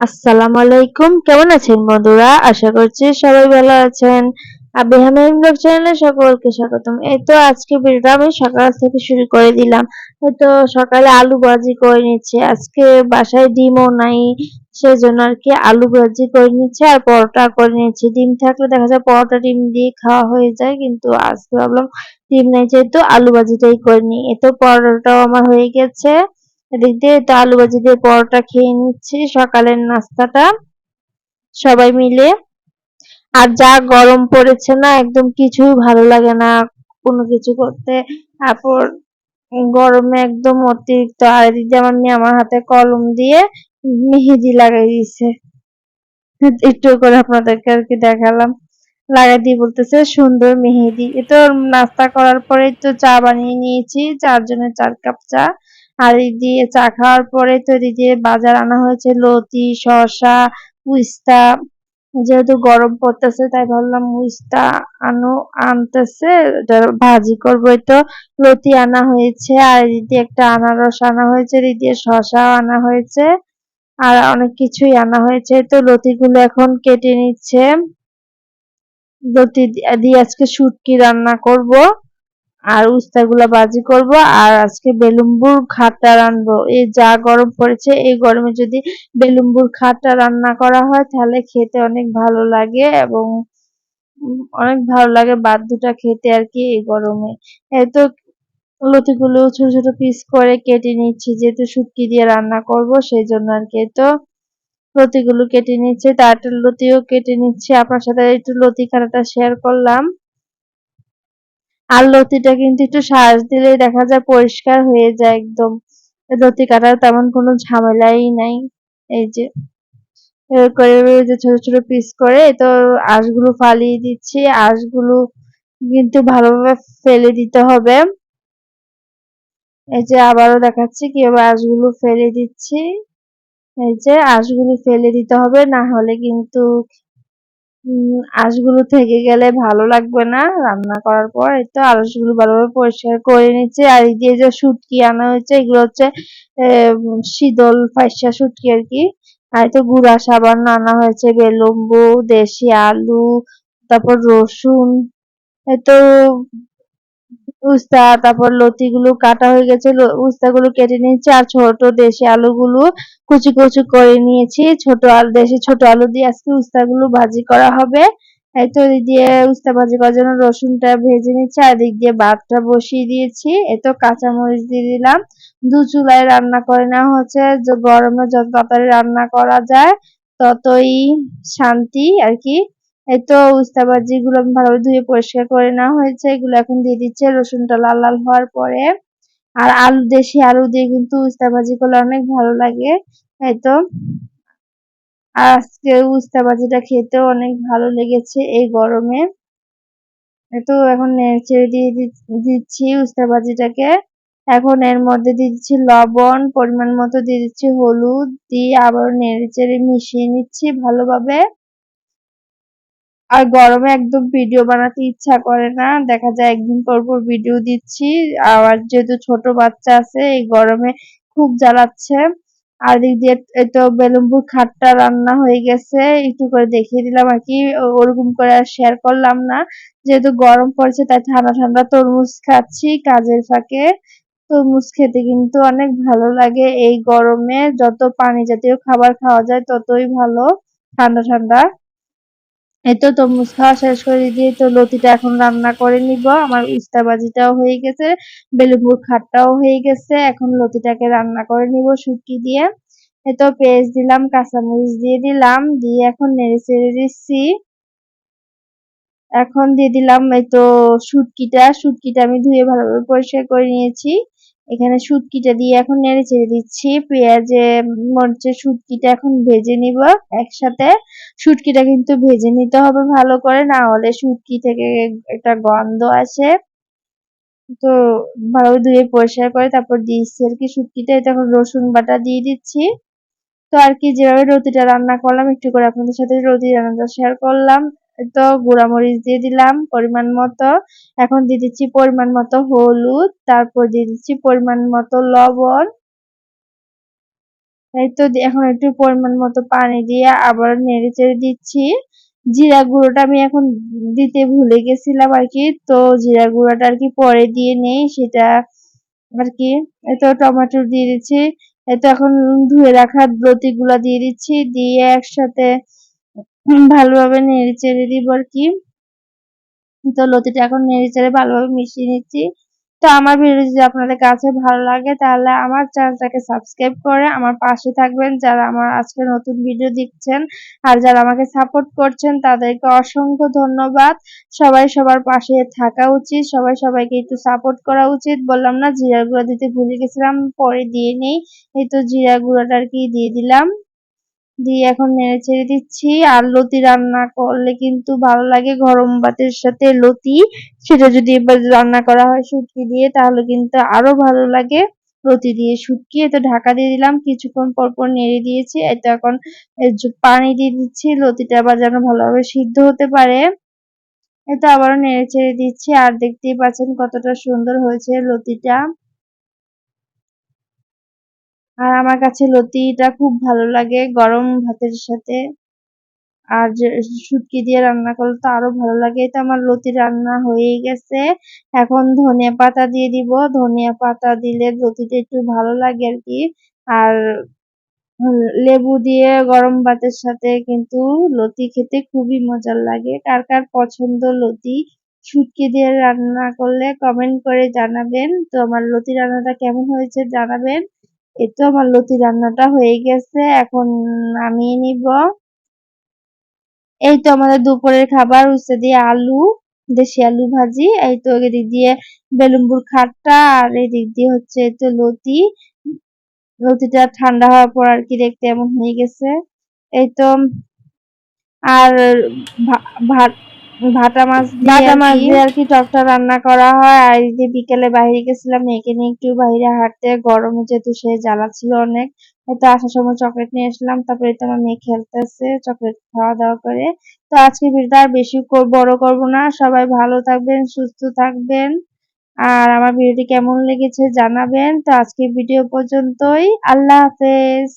আসসালামু আলাইকুম। কেমন আছেন বন্ধুরা? আশা করছি সবাই ভালো আছেন। চ্যানেলে সকলকে স্বাগতম। এই তো আজকে ভিডিওটা আমি সকাল থেকে শুরু করে দিলাম। তো সকালে আলু ভাজি করে নিচ্ছে আজকে বাসায় ডিমও নাই, সেজন্য আর কি আলু ভাজি করে নিচ্ছে আর পরোটা করে নিচ্ছি ডিম থাকলে দেখা যায় পরোটা ডিম দিয়ে খাওয়া হয়ে যায়, কিন্তু আজকে ভাবলাম ডিম নেই, যেহেতু আলু ভাজিটাই করে নিই। তো পরোটাও আমার হয়ে গেছে। এদিক দিয়ে তো আলু ভাজি দিয়ে পরোটা খেয়ে নিচ্ছি। সকালের নাস্তাটা সবাই মিলে। আর যা গরম পড়েছে না, একদম কিছুই ভালো লাগে না কোনো কিছু করতে। তারপর গরমে একদম অতিরিক্ত। আর এদিক আমার মেয়ে আমার হাতে কলম দিয়ে মেহেদি লাগাই দিয়েছে। একটু করে আপনাদেরকে আর কি দেখালাম। লাগাই দিয়ে বলতেছে, সুন্দর মেহেদি। এ তো নাস্তা করার পরে তো চা বানিয়ে নিয়েছি। চারজনের চার কাপ চা। আর এই দিয়ে চা খাওয়ার পরে তো এদিকে বাজার আনা হয়েছে, লতি, শসা, উস্তা, যেহেতু গরম পড়তেছে, তাই ভাবলাম উস্তা আনো, আনতেছে ভাজি করব তো। লতি আনা হয়েছে, আর এদিকে একটা আনারস আনা হয়েছে, এদিকে শসাও আনা হয়েছে, আর অনেক কিছুই আনা হয়েছে। তো লতিগুলো এখন কেটে নিচ্ছে। লতি দিয়ে আজকে শুটকি রান্না করব। আর উস্তাগুলা বাজি করব, আর আজকে বেলুম্বুর খাট্টা রানবো এই যা গরম পড়েছে, এই গরমে যদি বেলুম্বুর খাট্টা রান্না করা হয়, তাহলে খেতে অনেক ভালো লাগে এবং অনেক ভালো লাগে বাদ্যটা খেতে আর কি এই গরমে। এতো লতিগুলো ছোট ছোট পিস করে কেটে নিচ্ছি, যেহেতু শুটকি দিয়ে রান্না করব, সেই জন্য আর কি। তো লতিগুলো কেটে নিচ্ছে তারটা লতিও কেটে নিচ্ছে। আপনার সাথে একটু লতি কাটাটা শেয়ার করলাম। আর লতিটা কিন্তু একটু সাজ দিলেই দেখা যায় পরিষ্কার হয়ে যায় একদম। লতি কাটার তেমন কোনো ঝামেলাই নাই। এই যে করে যে ছোট ছোট পিস করে, তো আঁশগুলো ফালিয়ে দিচ্ছি। আঁশগুলো কিন্তু ভালোভাবে ফেলে দিতে হবে। এই যে আবারও দেখাচ্ছি কীভাবে আঁশগুলো ফেলে দিচ্ছি। এই যে আঁশগুলো ফেলে দিতে হবে, না হলে কিন্তু আঁশগুলো থেকে গেলে ভালো লাগবে না রান্না করার পর। এই তো আঁশগুলো ভালোভাবে পরিষ্কার করে নিচ্ছে। আর এই যে যে শুটকি আনা হয়েছে, এগুলো হচ্ছে শীতল ফাইসা শুটকি আর কি। আর তো গুঁড়া সাবান আনা হয়েছে বেলম্বু দেশি আলু, তারপর রসুন। এতো উস্তা, তারপর লতিগুলো কাটা হয়ে গেছে উস্তাগুলো কেটে নিয়েছি আর ছোট দেশি আলুগুলো কুচি কুচি করে নিয়েছি। ছোট আলু দেশি ছোট আলু দিয়ে আজকে উস্তাগুলো ভাজি করা হবে। তো দিয়ে উস্তা ভাজি করার জন্য রসুনটা ভেজে নিচ্ছি আর দিক দিয়ে ভাতটা বসিয়ে দিয়েছি। এই তো কাঁচামরিচ দিয়ে দিলাম। দু চুলায় রান্না করে নেওয়া হচ্ছে। গরমে যত তাড়াতাড়ি রান্না করা যায়, ততই শান্তি আর কি। এই তো উস্তা ভাজিগুলো আমি ভালোভাবে ধুয়ে পরিষ্কার করে নেওয়া হয়েছে, এগুলো এখন দিয়ে দিচ্ছে। রসুনটা লাল লাল হওয়ার পরে, আর আলু, দেশি আলু দিয়ে কিন্তু উস্তা ভাজি করলে অনেক ভালো লাগে এই তো? আজকে উস্তা ভাজিটা খেতেও অনেক ভালো লেগেছে এই গরমে। তো এখন নেড়ে দিয়ে দিচ্ছি উস্তা ভাজিটাকে। এখন এর মধ্যে দিয়ে দিচ্ছি লবণ, পরিমাণ মতো দিয়ে দিচ্ছি হলুদ, দিয়ে আবার নেড়ে চেড়ে মিশিয়ে নিচ্ছি ভালোভাবে। আর গরমে একদম ভিডিও বানাতে ইচ্ছা করে না। দেখা যায় একদিন পর পর ভিডিও দিচ্ছি। আর যেহেতু ছোট বাচ্চা আছে, এই গরমে খুব জ্বালাচ্ছে। আর দিক দিয়ে তো বেলুম্বুর খাটটা রান্না হয়ে গেছে, একটু করে দেখিয়ে দিলাম আর কি। ওরকম করে আর শেয়ার করলাম না। যেহেতু গরম পড়ছে, তাই ঠান্ডা ঠান্ডা তরমুজ খাচ্ছি কাজের ফাঁকে। তরমুজ খেতে কিন্তু অনেক ভালো লাগে এই গরমে। যত পানি জাতীয় খাবার খাওয়া যায়, ততই ভালো। ঠান্ডা ঠান্ডা। এই তো খাওয়া শেষ করে দিয়ে তো লতিটা এখন রান্না করে নিব। আমার উস্তা ভাজিটাও হয়ে গেছে, বেলুপুর খাটটাও হয়ে গেছে। এখন লতিটাকে রান্না করে নিব শুটকি দিয়ে। এতো পেঁয়াজ দিলাম, কাঁচামরিচ দিয়ে দিলাম, দিয়ে এখন নেড়ে চেড়ে দিচ্ছি। এখন দিয়ে দিলাম এই তো শুটকিটা শুটকিটা আমি ধুয়ে ভালোভাবে পরিষ্কার করে নিয়েছি। এখানে শুটকিটা দিয়ে এখন নেড়ে চেড়ে দিচ্ছি। পেঁয়াজে, মরিচের শুটকিটা এখন ভেজে নিব একসাথে। শুটকিটা কিন্তু ভেজে নিতে হবে ভালো করে, না হলে শুটকি থেকে একটা গন্ধ আসে। তো ভালো ধুয়ে পরিষ্কার করে তারপর দিচ্ছি আর কি শুটকিটা। তখন রসুন বাটা দিয়ে দিচ্ছি। তো আর কি, যেভাবে রুটিটা রান্না করলাম, একটু করে আপনাদের সাথে রুটি রান্নাটা শেয়ার করলাম। তো গুঁড়ামরিচ দিয়ে দিলাম পরিমাণ মতো। এখন দিয়ে দিচ্ছি পরিমাণ মতো হলুদ, তারপর দিয়ে দিচ্ছি পরিমাণ মতো লবণ। এই তো এখন একটু পরিমাণ মতো পানি দিয়ে আবার নেড়ে চেড়ে দিচ্ছি। জিরা গুঁড়োটা আমি এখন দিতে ভুলে গেছিলাম আর কি, তো জিরা গুঁড়োটা আর কি পরে দিয়ে নেই, সেটা আর কি। এই তো টমেটো দিয়ে দিচ্ছি, এই তো এখন ধুয়ে রাখা লতিগুলা দিয়ে দিচ্ছি, দিয়ে একসাথে ভালোভাবে নেড়ে চেড়ে দিব আর কি। তো লতিটা এখন নেড়ে চেড়ে ভালোভাবে মিশিয়ে নিচ্ছি। তো আমার ভিডিও যদি আপনাদের কাছে ভালো লাগে, তাহলে আমার চ্যানেলটাকে সাবস্ক্রাইব করে আমার পাশে থাকবেন। যারা আমার আজকে নতুন ভিডিও দেখছেন আর যারা আমাকে সাপোর্ট করছেন, তাদেরকে অসংখ্য ধন্যবাদ। সবাই সবার পাশে থাকা উচিত, সবাই সবাইকে একটু সাপোর্ট করা উচিত। বললাম না জিরা গুঁড়া দিতে ভুলে গেছিলাম, পরে দিয়ে নিই। এই তো জিরা গুঁড়াটা আর কি দিয়ে দিলাম। দিয়ে এখন নেড়ে ছেড়ে দিচ্ছি। আর লতি রান্না করলে কিন্তু ভালো লাগে গরম ভাতের সাথে লতি। সেটা যদি এবার রান্না করা হয় শুটকি দিয়ে, তাহলে কিন্তু আরও ভালো লাগে। লতি দিয়ে শুটকি তো ঢাকা দিয়ে দিলাম। কিছুক্ষণ পর পর নেড়ে দিয়েছি। এটা এখন পানি দিয়ে দিচ্ছি, লতিটা আবার যেন ভালোভাবে সিদ্ধ হতে পারে। এটা আবারও নেড়ে ছেড়ে দিচ্ছি। আর দেখতেই পাচ্ছেন কতটা সুন্দর হয়েছে লতিটা। আর আমার কাছে লতিটা খুব ভালো লাগে, গরম ভাতের সাথে। আর শুটকি দিয়ে রান্না করলে তো আরও ভালো লাগে। এটা আমার লতি রান্না হয়ে গেছে। এখন ধনিয়া পাতা দিয়ে দিব। ধনিয়া পাতা দিলে লতিটা একটু ভালো লাগে আর কি। আর লেবু দিয়ে গরম ভাতের সাথে কিন্তু লতি খেতে খুবই মজার লাগে। কার কার পছন্দ লতি, শুটকি দিয়ে রান্না করলে কমেন্ট করে জানাবেন। তো আমার লতি রান্নাটা কেমন হয়েছে জানাবেন। এই তো আমার লতি রান্নাটা হয়ে গেছে, এখন নামিয়ে নিব। এই তো আমাদের দুপুরের খাবার উচ্ছে দিয়ে আলু, দেশি আলু ভাজি, এই তো এদিক দিয়ে বেলুম্বুর খাট্টা, আর এদিক দিয়ে হচ্ছে এই তো লতি। লতিটা ঠান্ডা হওয়ার পর আর কি দেখতে এমন হয়ে গেছে। এই তো, আর ভাত ভাটা মাছ ভাটা মাছ দিয়ে আর কি টকটা রান্না করা হয়। আর এই যে বিকেলে বাইরে গেছিলাম মেয়েকে নিয়ে একটু বাইরে হাঁটতে। গরমে যেহেতু সে জ্বালা ছিল অনেক হয়তো আসার সময় চকলেট নিয়ে আসলাম। তারপরে তো আমার মেয়ে খেলতেছে চকলেট খাওয়া দাওয়া করে। তো আজকে ভিডিওটা আর বেশি বড় করব না। সবাই ভালো থাকবেন সুস্থ থাকবেন। আর আমার ভিডিওটি কেমন লেগেছে জানাবেন। তো আজকে ভিডিও পর্যন্তই। আল্লাহ হাফেজ।